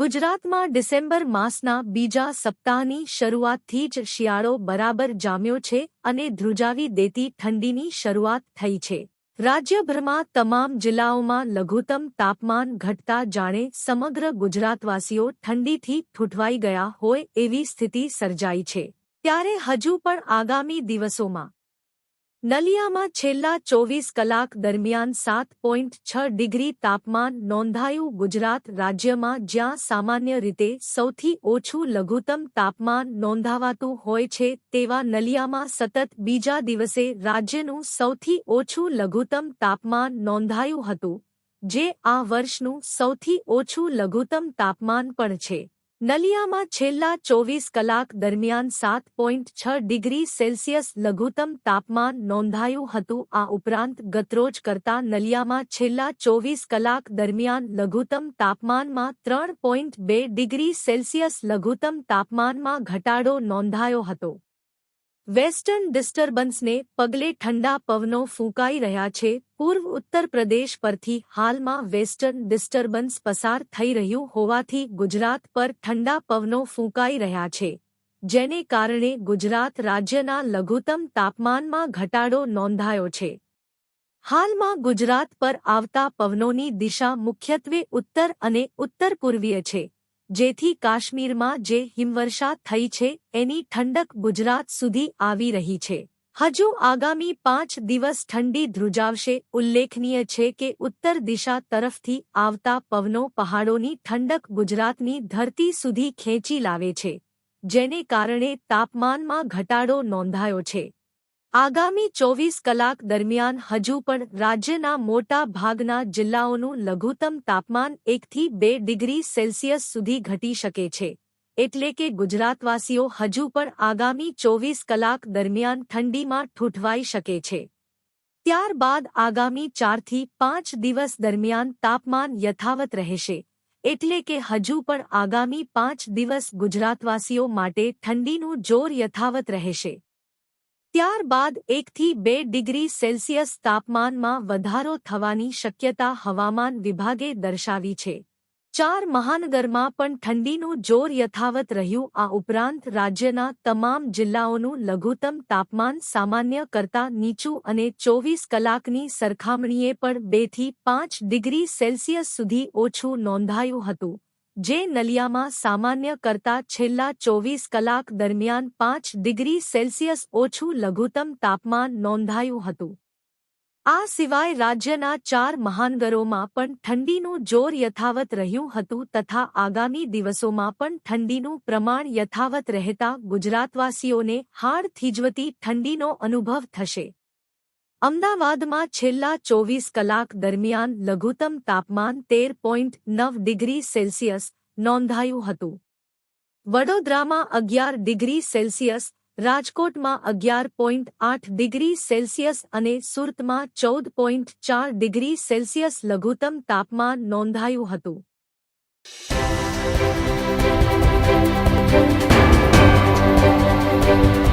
ગુજરાતમાં ડિસેમ્બર માસના બીજા સપ્તાહની શરૂઆતથી જ શિયાળો બરાબર જામ્યો છે અને ધ્રુજાવી દેતી ઠંડીની શરૂઆત થઈ છે. રાજ્યભરમાં તમામ જિલ્લાઓમાં લઘુત્તમ તાપમાન ઘટતા જાણે સમગ્ર ગુજરાતવાસીઓ ઠંડીથી ઠૂંઠવાઈ ગયા હોય એવી સ્થિતિ સર્જાઈ છે. ત્યારે હજુ પણ આગામી દિવસોમાં નલિયામાં છેલ્લા ચોવીસ કલાક દરમિયાન સાત પોઈન્ટ છ ડિગ્રી તાપમાન નોંધાયું ગુજરાત રાજ્યમાં જ્યાં સામાન્ય રીતે સૌથી ઓછું લઘુત્તમ તાપમાન નોંધાવાતું હોય છે તેવા નલિયામાં સતત બીજા દિવસે રાજ્યનું સૌથી ઓછું લઘુત્તમ તાપમાન નોંધાયું હતું, જે આ વર્ષનું સૌથી ઓછું લઘુત્તમ તાપમાન પણ છે. નલિયામાં છેલ્લા ચોવીસ કલાક દરમિયાન સાત પોઈન્ટ છ ડિગ્રી સેલ્સિયસ લઘુત્તમ તાપમાન નોંધાયું હતું. આ ઉપરાંત ગતરોજ કરતા નલિયામાં છેલ્લા ચોવીસ કલાક દરમિયાન લઘુત્તમ તાપમાનમાં ત્રણ પોઈન્ટ બે ડિગ્રી સેલ્સિયસ લઘુત્તમ તાપમાનમાં ઘટાડો નોંધાયો હતો. વેસ્ટર્ન ડિસ્ટર્બન્સને પગલે ઠંડા પવનો ફૂંકાઈ રહ્યા છે. પૂર્વ ઉત્તર પ્રદેશ પરથી હાલમાં વેસ્ટર્ન ડિસ્ટર્બન્સ પસાર થઈ રહ્યું હોવાથી ગુજરાત પર ઠંડા પવનો ફૂંકાઈ રહ્યા છે, જેને કારણે ગુજરાત રાજ્યના લઘુત્તમ તાપમાનમાં ઘટાડો નોંધાયો છે. હાલમાં ગુજરાત પર આવતા પવનોની દિશા મુખ્યત્વે ઉત્તર અને ઉત્તર પૂર્વીય છે. જેથી કાશ્મીરમાં જે હિમવર્ષા થઈ છે, એની ઠંડક ગુજરાત સુધી આવી રહી છે. હજુ આગામી પાંચ દિવસ ઠંડી ધ્રુજાવશે. ઉલ્લેખનીય છે કે ઉત્તર દિશા તરફથી આવતા પવનો પહાડોની ઠંડક ગુજરાતની ધરતી સુધી ખેંચી લાવે છે, જેને કારણે તાપમાનમાં ઘટાડો નોંધાયો છે. આગામી ચોવીસ કલાક દરમિયાન હજુ પણ રાજ્યના મોટા ભાગના જિલ્લાઓનું લઘુત્તમ તાપમાન એકથી બે ડિગ્રી સેલ્સિયસ સુધી ઘટી શકે છે. એટલે કે ગુજરાતવાસીઓ હજુ પણ આગામી ચોવીસ કલાક દરમિયાન ઠંડીમાં ઠૂંઠવાઈ શકે છે. ત્યારબાદ આગામી ચારથી પાંચ દિવસ દરમિયાન તાપમાન યથાવત રહેશે. એટલે કે હજુ પણ આગામી પાંચ દિવસ ગુજરાતવાસીઓ માટે ઠંડીનું જોર યથાવત રહેશે. ત્યારબાદ એકથી બે ડિગ્રી સેલ્સિયસ તાપમાનમાં વધારો થવાની શક્યતા હવામાન વિભાગે દર્શાવી છે. ચાર મહાનગરમાં પણ ઠંડીનું જોર યથાવત રહ્યું. આ ઉપરાંત રાજ્યના તમામ જિલ્લાઓનું લઘુત્તમ તાપમાન સામાન્ય કરતાં નીચું અને ચોવીસ કલાકની સરખામણીએ પણ બેથી પાંચ ડિગ્રી સેલ્સિયસ સુધી ઓછું નોંધાયું હતું. જે નલિયામાં સામાન્ય કરતાં છેલ્લા ચોવીસ કલાક દરમિયાન પાંચ ડિગ્રી સેલ્સિયસ ઓછું લઘુત્તમ તાપમાન નોંધાયું હતું. આ સિવાય રાજ્યના ચાર મહાનગરોમાં પણ ઠંડીનું જોર યથાવત રહ્યું હતું તથા આગામી દિવસોમાં પણ ઠંડીનું પ્રમાણ યથાવત રહેતા ગુજરાતવાસીઓને હાડ થીજવતી ઠંડીનો અનુભવ થશે. અમદાવાદમાં છેલ્લા ચોવીસ કલાક દરમિયાન લઘુત્તમ તાપમાન તેર પોઈન્ટ નવ ડિગ્રી સેલ્સિયસ નોંધાયું હતું વડોદરામાં અગિયાર ડિગ્રી સેલ્સિયસ, રાજકોટમાં અગિયાર પોઈન્ટ આઠ ડિગ્રી સેલ્સિયસ અને સુરતમાં ચૌદ પોઈન્ટ ચાર ડિગ્રી સેલ્સિયસ લઘુત્તમ તાપમાન નોંધાયું હતું.